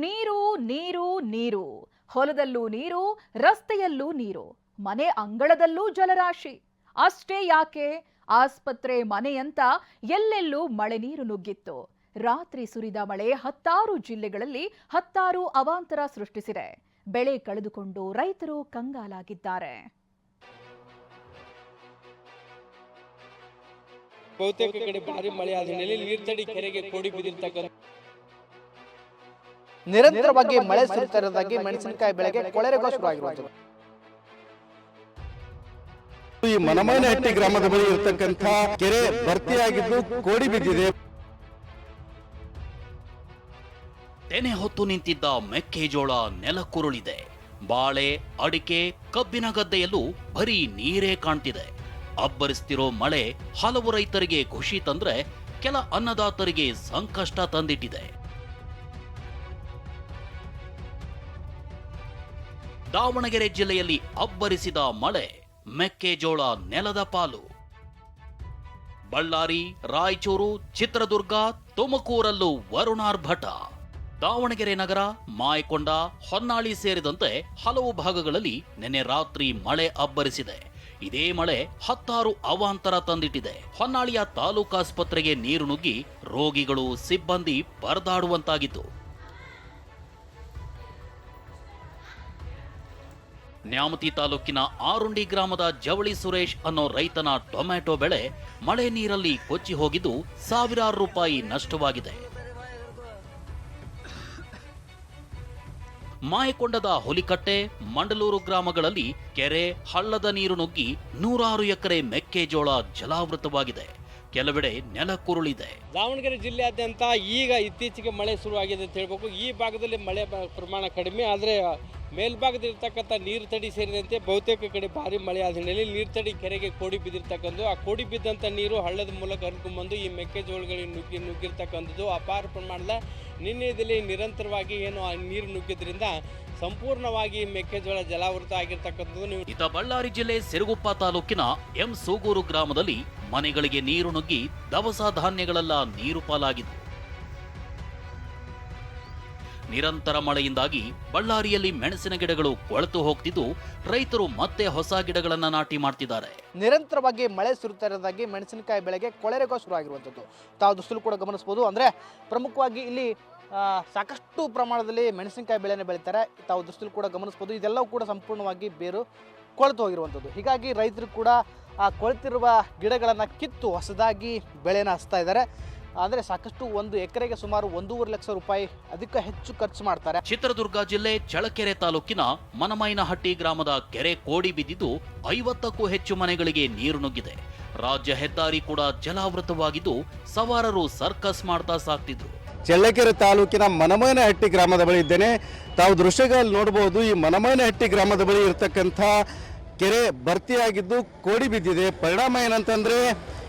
ನೀರು ನೀರು ನೀರು. ಹೊಲದಲ್ಲೂ ನೀರು, ರಸ್ತೆಯಲ್ಲೂ ನೀರು. ಮನೆ ಅಂಗಳದಲ್ಲೂ ಜಲರಾಶಿ. ಅಷ್ಟೇ ಯಾಕೆ? ಆಸ್ಪತ್ರೆ ಮನೆಯಂತ ಎಲ್ಲೆಲ್ಲೂ ಮಳೆ ನೀರು ನುಗ್ಗಿತ್ತು. ರಾತ್ರಿ ಸುರಿದ ಮಳೆ ಹತ್ತಾರು ಜಿಲ್ಲೆಗಳಲ್ಲಿ ಹತ್ತಾರು ಅವಾಂತರ ಸೃಷ್ಟಿಸಿದೆ. ಬೆಳೆ ಕಳೆದುಕೊಂಡು ರೈತರು ಕಂಗಾಲಾಗಿದ್ದಾರೆ. ಬಹುತೇಕ ಕಡೆ ಭಾರಿ ಮಳೆ ಆದ ಹಿನ್ನೆಲೆಯಲ್ಲಿ ನೀರ್ತಡಿ ಕೆರೆಗೆ ಕೋಡಿ ಬಿದ್ದಿರ್ತಕ್ಕಂಥ ನಿರಂತರವಾಗಿ ಮಳೆ ಸುರಿತಾ ಇರೋದಾಗಿ ಮೆಣಸಿನಕಾಯಿ ಬೆಳೆಗೆ ಕೊಳೆರೋಗ ಶುರುವಾಗಿರುವಂಥದ್ದು ಈ ಮನಮೈನಹಟ್ಟಿ ಗ್ರಾಮದ ಬಳಿ ಇರತಕ್ಕಂಥ ಕೆರೆ ಭರ್ತಿಯಾಗಿದ್ದು ಕೋಡಿ ಬಿದ್ದಿದೆ. ತೆನೆ ಹೊತ್ತು ನಿಂತಿದ್ದ ಮೆಕ್ಕೆಜೋಳ ನೆಲಕ್ಕುರುಳಿದೆ ಬಾಳೆ ಅಡಿಕೆ ಕಬ್ಬಿನ ಗದ್ದೆಯಲ್ಲೂ ಬರೀ ನೀರೇ ಕಾಣ್ತಿದೆ. ಅಬ್ಬರಿಸ್ತಿರೋ ಮಳೆ ಹಲವು ರೈತರಿಗೆ ಖುಷಿ ತಂದ್ರೆ ಕೆಲ ಅನ್ನದಾತರಿಗೆ ಸಂಕಷ್ಟ ತಂದಿಟ್ಟಿದೆ. ದಾವಣಗೆರೆ ಜಿಲ್ಲೆಯಲ್ಲಿ ಅಬ್ಬರಿಸಿದ ಮಳೆ. ಮೆಕ್ಕೆಜೋಳ ನೆಲದ ಪಾಲು. ಬಳ್ಳಾರಿ, ರಾಯಚೂರು, ಚಿತ್ರದುರ್ಗ, ತುಮಕೂರಲ್ಲೂ ವರುಣಾರ್ಭಟ ದಾವಣಗೆರೆ ನಗರ, ಮಾಯಕೊಂಡ, ಹೊನ್ನಾಳಿ ಸೇರಿದಂತೆ ಹಲವು ಭಾಗಗಳಲ್ಲಿ ನಿನ್ನೆ ರಾತ್ರಿ ಮಳೆ ಅಬ್ಬರಿಸಿದೆ. ಇದೇ ಮಳೆ ಹತ್ತಾರು ಅವಾಂತರ ತಂದಿಟ್ಟಿದೆ. ಹೊನ್ನಾಳಿಯ ತಾಲೂಕಾಸ್ಪತ್ರೆಗೆ ನೀರು ನುಗ್ಗಿ ರೋಗಿಗಳು, ಸಿಬ್ಬಂದಿ ಪರದಾಡುವಂತಾಗಿತ್ತು. ನ್ಯಾಮತಿ ತಾಲೂಕಿನ ಆರುಂಡಿ ಗ್ರಾಮದ ಜವಳಿ ಸುರೇಶ್ ಅನ್ನೋ ರೈತನ ಟೊಮ್ಯಾಟೊ ಬೆಳೆ ಮಳೆ ನೀರಲ್ಲಿ ಕೊಚ್ಚಿ ಹೋಗಿದ್ದು ಸಾವಿರಾರು ರೂಪಾಯಿ ನಷ್ಟವಾಗಿದೆ. ಮಾಯಕೊಂಡದ ಹುಲಿಕಟ್ಟೆ, ಮಂಡಲೂರು ಗ್ರಾಮಗಳಲ್ಲಿ ಕೆರೆ, ಹಳ್ಳದ ನೀರು ನುಗ್ಗಿ ನೂರಾರು ಎಕರೆ ಮೆಕ್ಕೆಜೋಳ ಜಲಾವೃತವಾಗಿದೆ. ಕೆಲವೆಡೆ ನೆಲಕುರುಳಿದೆ ದಾವಣಗೆರೆ ಜಿಲ್ಲೆಯಾದ್ಯಂತ ಈಗ ಇತ್ತೀಚೆಗೆ ಮಳೆ ಶುರುವಾಗಿದೆ ಅಂತ ಹೇಳ್ಬೇಕು. ಈ ಭಾಗದಲ್ಲಿ ಮಳೆ ಪ್ರಮಾಣ ಕಡಿಮೆ, ಆದರೆ ಮೇಲ್ಭಾಗದಲ್ಲಿರ್ತಕ್ಕಂಥ ನೀರು ತಡಿ ಸೇರಿದಂತೆ ಬಹುತೇಕ ಕಡೆ ಭಾರಿ ಮಳೆ ಆದ ಹಿನ್ನೆಲೆಯಲ್ಲಿ ನೀರು ತಡಿ ಕೆರೆಗೆ ಕೋಡಿ ಬಿದ್ದಿರ್ತಕ್ಕಂಥದ್ದು. ಆ ಕೋಡಿ ಬಿದ್ದಂಥ ನೀರು ಹಳ್ಳದ ಮೂಲಕ ಹರಿದುಕೊಂಡ್ಬಂದು ಈ ಮೆಕ್ಕೆಜೋಳಗಳಿಗೆ ನುಗ್ಗಿ ನುಗ್ಗಿರ್ತಕ್ಕಂಥದ್ದು. ಅಪಾರ ಪ್ರಮಾಣದ ನಿನ್ನೆದಲ್ಲಿ ನಿರಂತರವಾಗಿ ಏನು ಆ ನೀರು ನುಗ್ಗಿದ್ರಿಂದ ಸಂಪೂರ್ಣವಾಗಿ ಮೆಕ್ಕೆಜೋಳ ಜಲಾವೃತ ಆಗಿರ್ತಕ್ಕಂಥದ್ದು. ಇತ ಬಳ್ಳಾರಿ ಜಿಲ್ಲೆ ಸಿರುಗುಪ್ಪ ತಾಲೂಕಿನ ಎಂ ಸೂಗೂರು ಗ್ರಾಮದಲ್ಲಿ ಮನೆಗಳಿಗೆ ನೀರು ನುಗ್ಗಿ ದವಸ ಧಾನ್ಯಗಳೆಲ್ಲ ನೀರು ಪಾಲಾಗಿತ್ತು. ನಿರಂತರ ಮಳೆಯಿಂದಾಗಿ ಬಳ್ಳಾರಿಯಲ್ಲಿ ಮೆಣಸಿನ ಗಿಡಗಳು ಕೊಳೆತು ಹೋಗ್ತಿದ್ದು, ರೈತರು ಮತ್ತೆ ಹೊಸ ಗಿಡಗಳನ್ನು ನಾಟಿ ಮಾಡ್ತಿದ್ದಾರೆ. ನಿರಂತರವಾಗಿ ಮಳೆ ಸುರಿತಾ ಇರೋದಾಗಿ ಮೆಣಸಿನಕಾಯಿ ಬೆಳೆಗೆ ಕೊಳೆರೋಗ ಶುರುವಾಗಿರುವಂಥದ್ದು. ತಾವು ದುಸ್ತು ಕೂಡ ಗಮನಿಸಬಹುದು ಅಂದರೆ ಪ್ರಮುಖವಾಗಿ ಇಲ್ಲಿ ಸಾಕಷ್ಟು ಪ್ರಮಾಣದಲ್ಲಿ ಮೆಣಸಿನಕಾಯಿ ಬೆಳೆಯನ್ನು ಬೆಳೀತಾರೆ. ತಾವು ದುಸ್ತು ಕೂಡ ಗಮನಿಸಬಹುದು ಇದೆಲ್ಲವೂ ಕೂಡ ಸಂಪೂರ್ಣವಾಗಿ ಬೇರು ಕೊಳೆತು ಹೋಗಿರುವಂಥದ್ದು. ಹೀಗಾಗಿ ರೈತರು ಕೂಡ, ಆ, ಕೊಳೆತಿರುವ ಗಿಡಗಳನ್ನು ಕಿತ್ತು ಹೊಸದಾಗಿ ಬೆಳೆಯನ್ನು ಹಚ್ತಾ ಇದ್ದಾರೆ. ಅಂದರೆ ಸಾಕಷ್ಟು ಒಂದು ಎಕರೆಗೆ ಸುಮಾರು ಒಂದೂವರೆ ಲಕ್ಷ ರೂಪಾಯಿ ಅದಕ್ಕೆ ಹೆಚ್ಚು ಖರ್ಚು ಮಾಡ್ತಾರೆ. ಚಿತ್ರದುರ್ಗ ಜಿಲ್ಲೆ ಚಳಕೆರೆ ತಾಲೂಕಿನ ಮನಮೈನಹಟ್ಟಿ ಗ್ರಾಮದ ಕೆರೆ ಕೋಡಿ ಬಿದ್ದಿದ್ದು ಐವತ್ತಕ್ಕೂ ಹೆಚ್ಚು ಮನೆಗಳಿಗೆ ನೀರು ನುಗ್ಗಿದೆ. ರಾಜ್ಯ ಹೆದ್ದಾರಿ ಕೂಡ ಜಲಾವೃತವಾಗಿದ್ದು ಸವಾರರು ಸರ್ಕಸ್ ಮಾಡ್ತಾ ಸಾಕ್ತಿದ್ರು. ಚಳ್ಳಕೆರೆ ತಾಲೂಕಿನ ಮನಮೈನಹಟ್ಟಿ ಗ್ರಾಮದ ಬಳಿ ಇದ್ದೇನೆ. ತಾವು ದೃಶ್ಯಗಳಲ್ಲಿ ನೋಡಬಹುದು ಈ ಮನಮೈನಹಟ್ಟಿ ಗ್ರಾಮದ ಬಳಿ ಇರತಕ್ಕಂಥ ಕೆರೆ ಭರ್ತಿಯಾಗಿದ್ದು ಕೋಡಿ ಬಿದ್ದಿದೆ. ಪರಿಣಾಮ ಏನಂತಂದ್ರೆ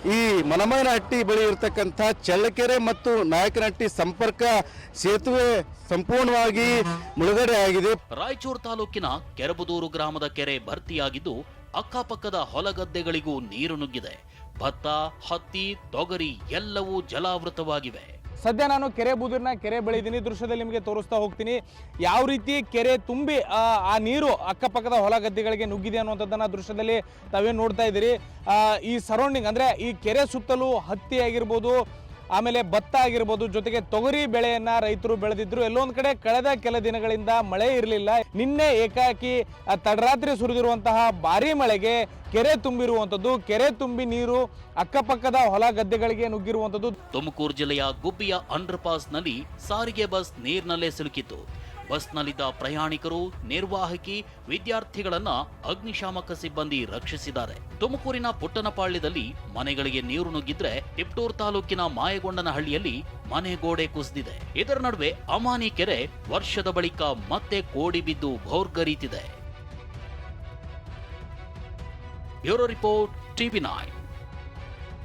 ಈ ಮನಮೈನಹಟ್ಟಿ ಬಳಿ ಇರತಕ್ಕಂಥ ಚಳ್ಳಕೆರೆ ಮತ್ತು ನಾಯಕನಹಟ್ಟಿ ಸಂಪರ್ಕ ಸೇತುವೆ ಸಂಪೂರ್ಣವಾಗಿ ಮುಳುಗಡೆ ಆಗಿದೆ. ರಾಯಚೂರು ತಾಲೂಕಿನ ಕೆರಬದೂರು ಗ್ರಾಮದ ಕೆರೆ ಭರ್ತಿಯಾಗಿದ್ದು ಅಕ್ಕಪಕ್ಕದ ಹೊಲಗದ್ದೆಗಳಿಗೂ ನೀರು ನುಗ್ಗಿದೆ. ಭತ್ತ, ಹತ್ತಿ, ತೊಗರಿ ಎಲ್ಲವೂ ಜಲಾವೃತವಾಗಿವೆ. ಸದ್ಯ ನಾನು ಕೆರೆ ಬೂದೂರಿನ ಕೆರೆ ಬೆಳೆದೀನಿ ದೃಶ್ಯದಲ್ಲಿ ನಿಮಗೆ ತೋರಿಸ್ತಾ ಹೋಗ್ತೀನಿ. ಯಾವ ರೀತಿ ಕೆರೆ ತುಂಬಿ ಆ, ನೀರು ಅಕ್ಕಪಕ್ಕದ ಹೊಲ ಗದ್ದೆಗಳಿಗೆ ನುಗ್ಗಿದೆ ಅನ್ನುವಂಥದ್ದನ್ನ ದೃಶ್ಯದಲ್ಲಿ ತಾವೇ ನೋಡ್ತಾ ಇದ್ದೀರಿ. ಈ ಸರೌಂಡಿಂಗ್ ಅಂದ್ರೆ ಈ ಕೆರೆ ಸುತ್ತಲೂ ಹತ್ತಿ ಆಗಿರ್ಬೋದು ಆಮೇಲೆ ಭತ್ತ ಆಗಿರ್ಬೋದು, ಜೊತೆಗೆ ತೊಗರಿ ಬೆಳೆಯನ್ನ ರೈತರು ಬೆಳೆದಿದ್ರು. ಎಲ್ಲೊಂದು ಕಡೆ ಕಳೆದ ಕೆಲ ದಿನಗಳಿಂದ ಮಳೆ ಇರಲಿಲ್ಲ. ನಿನ್ನೆ ಏಕಾಕಿ ತಡರಾತ್ರಿ ಸುರಿದಿರುವಂತಹ ಭಾರಿ ಮಳೆಗೆ ಕೆರೆ ತುಂಬಿರುವಂಥದ್ದು. ಕೆರೆ ತುಂಬಿ ನೀರು ಅಕ್ಕಪಕ್ಕದ ಹೊಲ ಗದ್ದೆಗಳಿಗೆ ನುಗ್ಗಿರುವಂಥದ್ದು. ತುಮಕೂರು ಜಿಲ್ಲೆಯ ಗುಬ್ಬಿಯ ಅಂಡರ್ ಪಾಸ್ನಲ್ಲಿ ಸಾರಿಗೆ ಬಸ್ ನೀರಿನಲ್ಲೇ ಸಿಲುಕಿತ್ತು. ಬಸ್ನಲ್ಲಿದ್ದ ಪ್ರಯಾಣಿಕರು ನಿರ್ವಾಹಕಿ ವಿದ್ಯಾರ್ಥಿಗಳನ್ನ ಅಗ್ನಿಶಾಮಕ ಸಿಬ್ಬಂದಿ ರಕ್ಷಿಸಿದ್ದಾರೆ. ತುಮಕೂರಿನ ಪುಟ್ಟನಪಾಳ್ಯದಲ್ಲಿ ಮನೆಗಳಿಗೆ ನೀರು ನುಗ್ಗಿದ್ರೆ ಟಿಪ್ಟೂರ್ ತಾಲೂಕಿನ ಮಾಯಗೊಂಡನಹಳ್ಳಿಯಲ್ಲಿ ಮನೆ ಗೋಡೆ ಕುಸಿದಿದೆ. ಇದರ ನಡುವೆ ಅಮಾನಿ ಕೆರೆ ವರ್ಷದ ಬಳಿಕ ಮತ್ತೆ ಕೋಡಿ ಬಿದ್ದು ಭೋರ್ಗರೀತಿದೆ. Bureau report TV nine.